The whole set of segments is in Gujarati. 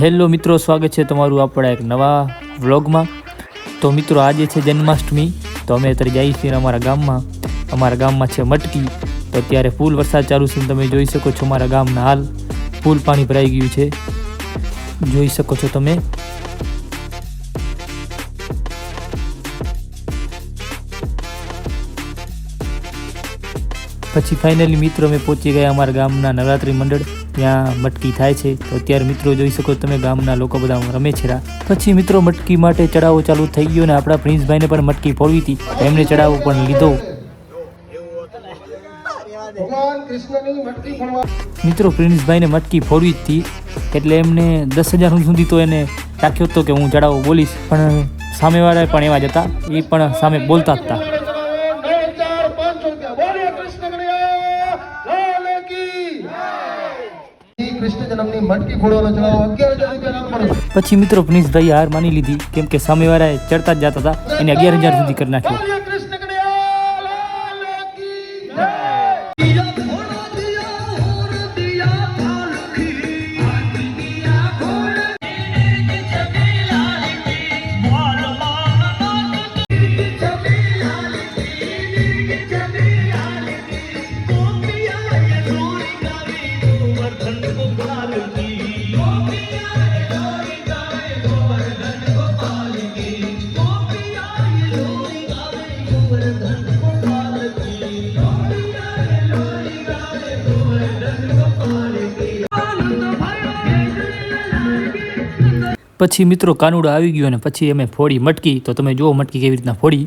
હેલો મિત્રો, સ્વાગત છે તમારું આપણા એક નવા વ્લોગમાં. તો મિત્રો, આજે છે જન્માષ્ટમી. તો અમે અત્યારે જઈએ છીએ અમારા ગામમાં. અમારા ગામમાં છે મટકી. તો અત્યારે ફૂલ વરસાદ ચાલુ છે તમે જોઈ શકો છો અમારા ગામના હાલ. ફૂલ પાણી ભરાઈ ગયું છે. જોઈ શકો છો તમે. પછી ફાઇનલી મિત્રો, અમે પહોંચી ગયા અમારા ગામના નવરાત્રિ મંડળ. ત્યાં મટકી થાય છે. તો અત્યારે મિત્રો જોઈ શકો તમે ગામના લોકો બધા રમે છે પછી મિત્રો મટકી માટે ચડાવો ચાલુ થઈ ગયો ને આપણા પ્રિન્સભાઈને પણ મટકી ફોડવી હતી. એમને ચડાવો પણ લીધો. મિત્રો પ્રિન્સભાઈને મટકી ફોડવી જ હતી. એટલે એમને દસ હજાર સુધી તો એને રાખ્યો હતો કે હું ચડાવો બોલીશ. પણ સામેવાળા પણ એવા જ હતા. એ પણ સામે બોલતા હતા. પછી મિત્રો પ્રિન્સભાઈએ હાર માની લીધી. કેમ કે સામેવાળાએ ચડતા જ જતા હતા એને અગિયાર હજાર સુધી કરી નાખ્યો. પછી મિત્રો કાનુડો આવી ગયો અને પછી અમે ફોડી મટકી. તો તમે જુઓ મટકી કેવી રીતના ફોડી.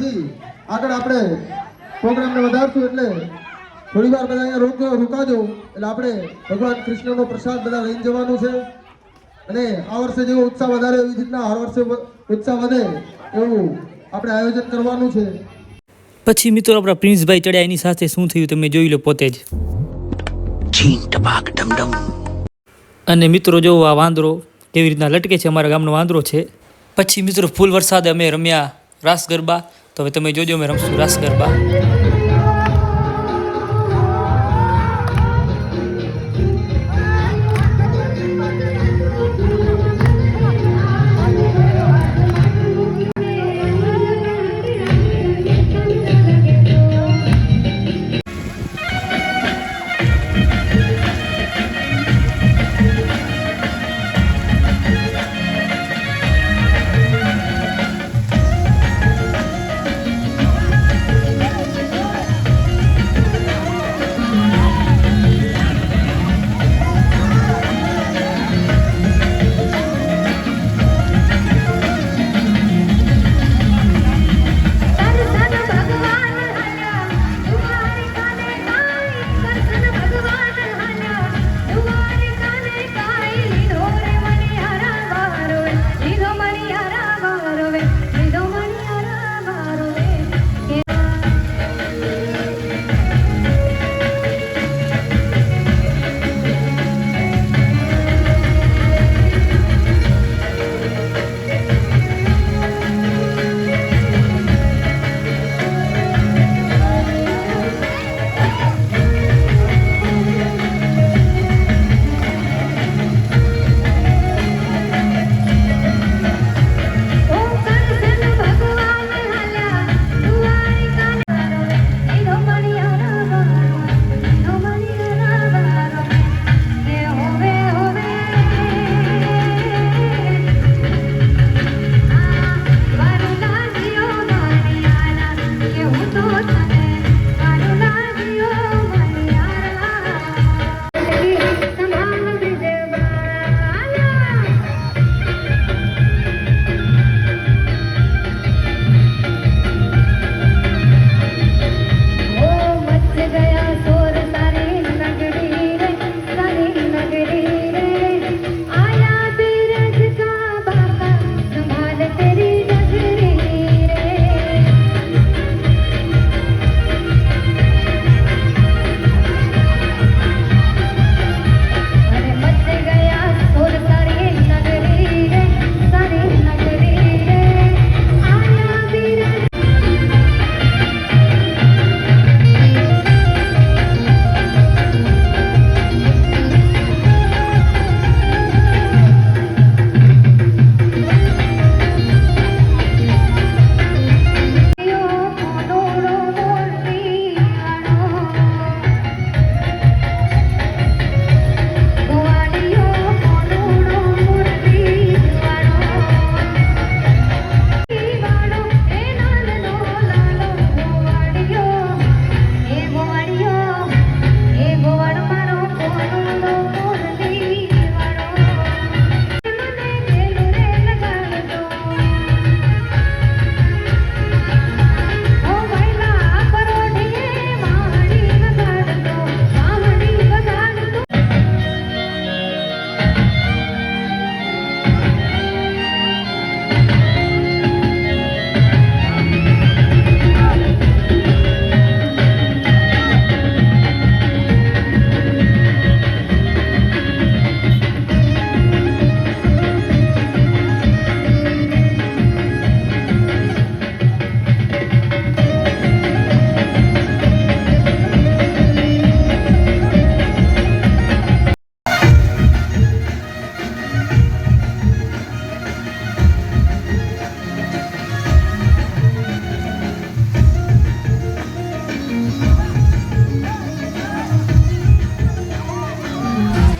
પછી આગળ આપણે પ્રોગ્રામને વધારશું એટલે થોડી વાર બધા અહીંયા રોક રોકાજો. એટલે આપણે ભગવાન કૃષ્ણનો પ્રસાદ બધા લઈને જવાનું છે. અને આ વર્ષે જેવો ઉત્સાહ વધારે એવી રીતના હર વર્ષે ઉત્સાહ વધે એવું આપણે આયોજન કરવાનું છે. પછી મિત્રો આપણા પ્રિન્સભાઈ ચડ્યા એની સાથે શું થયું તમે જોઈ લો પોતે જ. અને મિત્રો જો આ વાંદરો કેવી રીતના લટકે છે અમારા ગામનો વાંદરો છે. પછી મિત્રો ફૂલ વરસાદ અમે રમ્યા રાસ ગરબા. હવે તમે જોજો મેં રમશું. રાસ ગરબા.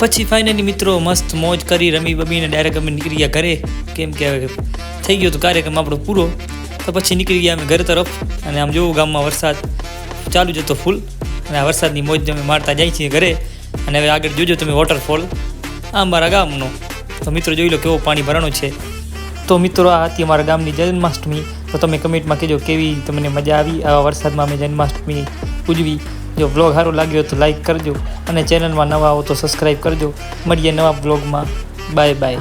પછી ફાઇનલી મિત્રો મસ્ત મોજ કરી, રમી બમીને ડાયરેક્ટ અમે નીકળી ગયા ઘરે. કેમ કે થઈ ગયો તો કાર્યક્રમ આપણો પૂરો. તો પછી નીકળી ગયા અમે ઘર તરફ અને આમ જોવું ગામમાં વરસાદ ચાલુ જતો ફૂલ અને આ વરસાદની મોજ અમે મારતા જાય છીએ ઘરે. અને હવે આગળ જોજો તમે વોટરફોલ આ અમારા ગામનો. તો મિત્રો જોઈ લો કેવો પાણી ભરાણું છે. તો મિત્રો આ હતી અમારા ગામની જન્માષ્ટમી. તો તમે કમેન્ટમાં કહેજો કેવી તમને મજા આવી આવા વરસાદમાં અમે જન્માષ્ટમી ઉજવી. જો બ્લોગ સારું લાગ્યો તો લાઈક કરજો અને ચેનલમાં નવા આવો તો સબસ્ક્રાઈબ કરજો. મળીએ નવા બ્લોગમાં બાય બાય